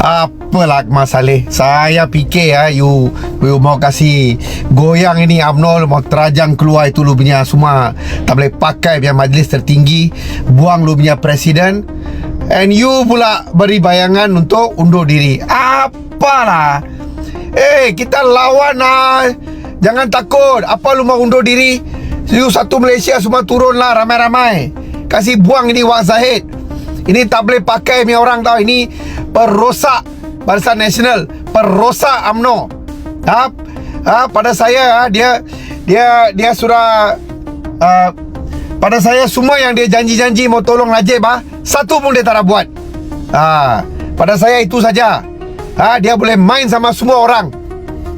apalah Akmal Saleh? Saya fikir ya, you, you mau kasih goyang ini UMNO Mau terajang keluar itu lu punya semua. Tak boleh pakai punya majlis tertinggi Buang lu punya presiden. And you pula beri bayangan untuk undur diri. Apalah? Eh kita lawan lah Jangan takut Apa lu mau undur diri? You satu Malaysia semua turun lah ramai-ramai. Kasih buang ini Wak Zahid Ini tak boleh pakai ni orang tau Ini perosak Barisan Nasional Perosak UMNO ha? ha? Pada saya ha, Dia Dia dia sudah uh, Pada saya semua yang dia janji-janji Mau tolong Najib ha? Satu pun dia tak nak buat ha? Pada saya itu saja ha? Dia boleh main sama semua orang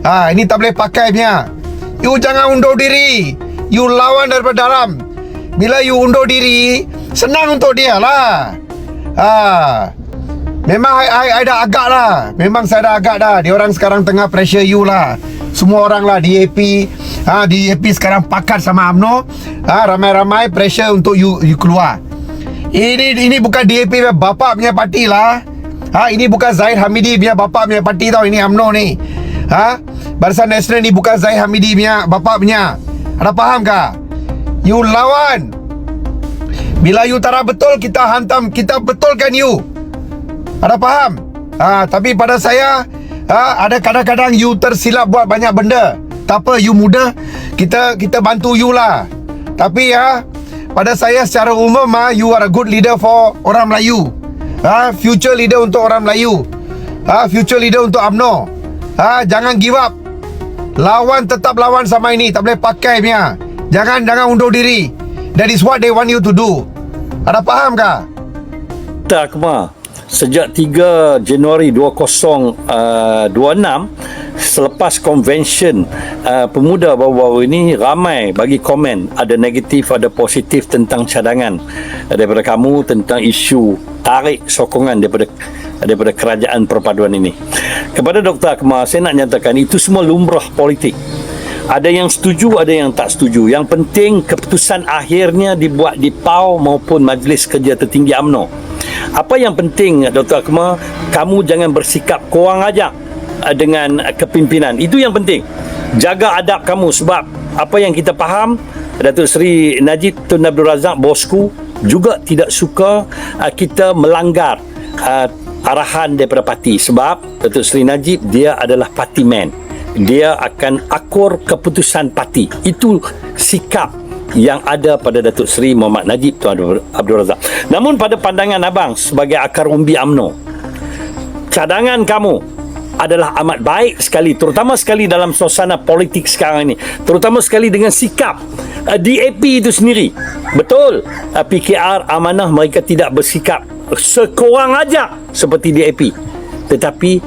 ha? Ini tak boleh pakai punya You jangan undur diri You lawan daripada dalam Bila you undur diri Senang untuk dia lah ha. Memang I, I, I dah agak lah. Memang saya dah agak dah. Dia orang sekarang tengah pressure you lah. Semua orang lah DAP ha, DAP sekarang pakat sama UMNO. Ha, Ramai-ramai pressure untuk you, you keluar. Ini ini bukan DAP bapak punya parti lah. Ha, Ini bukan Zahid Hamidi punya bapak punya parti tau Ini UMNO ni. Ha? Barisan Nasional ni bukan Zahid Hamidi punya bapak punya. Ada faham kah? You lawan Bila you tak betul Kita hantam Kita betulkan you. Ada faham? Ha, tapi pada saya ha, Ada kadang-kadang you tersilap buat banyak benda. Tak apa you muda Kita kita bantu you lah. Tapi ya Pada saya secara umum ha, You are a good leader for orang Melayu. Ha, Future leader untuk orang Melayu. Ha, Future leader untuk UMNO. Ha, Jangan give up. Lawan tetap lawan sama ini. Tak boleh pakai punya. Jangan jangan undur diri That is what they want you to do Ada faham kah? Tak Akmal Sejak 3 Januari 2026 Selepas konvensyen uh, pemuda baru-baru ini Ramai bagi komen Ada negatif, ada positif tentang cadangan Daripada kamu tentang isu tarik sokongan daripada daripada kerajaan perpaduan ini Kepada Dr. Akmal Saya nak nyatakan itu semua lumrah politik ada yang setuju, ada yang tak setuju. Yang penting keputusan akhirnya dibuat di PAU maupun Majlis Kerja Tertinggi AMNO. Apa yang penting Dr. Akmal, kamu jangan bersikap korang ajak uh, dengan kepimpinan. Itu yang penting. Jaga adab kamu sebab apa yang kita faham Datuk Seri Najib Tun Abdul Razak bosku juga tidak suka uh, kita melanggar uh, arahan daripada parti sebab Datuk Seri Najib dia adalah party man dia akan akur keputusan parti. Itu sikap yang ada pada Datuk Seri Muhammad Najib Tuan Abdul Razak. Namun pada pandangan abang sebagai akar umbi AMNO cadangan kamu adalah amat baik sekali terutama sekali dalam suasana politik sekarang ini. Terutama sekali dengan sikap uh, DAP itu sendiri. Betul uh, PKR amanah mereka tidak bersikap sekurang aja seperti DAP tetapi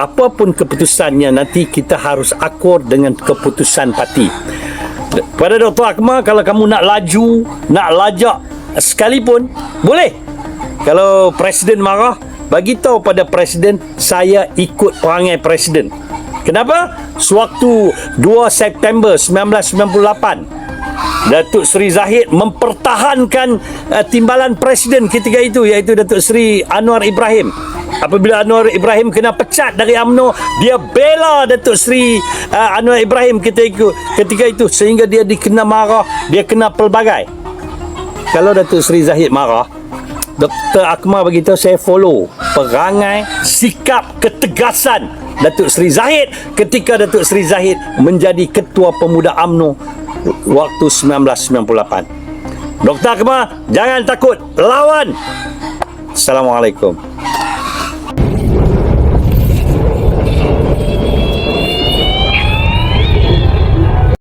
apapun keputusannya nanti kita harus akur dengan keputusan parti. Pada Dr. Akmal kalau kamu nak laju nak lajak sekalipun boleh. Kalau presiden marah bagi tahu pada presiden saya ikut perangai presiden. Kenapa? Sewaktu 2 September 1998 Datuk Seri Zahid mempertahankan uh, timbalan presiden ketika itu iaitu Datuk Seri Anwar Ibrahim apabila Anwar Ibrahim kena pecat dari AMNO dia bela Datuk Seri uh, Anwar Ibrahim ketika itu, ketika itu sehingga dia dikena marah dia kena pelbagai kalau Datuk Seri Zahid marah Dr. Akmal beritahu saya follow perangai sikap ketegasan Datuk Seri Zahid ketika Datuk Seri Zahid menjadi ketua pemuda AMNO waktu 1998 Dr. Akmal jangan takut lawan Assalamualaikum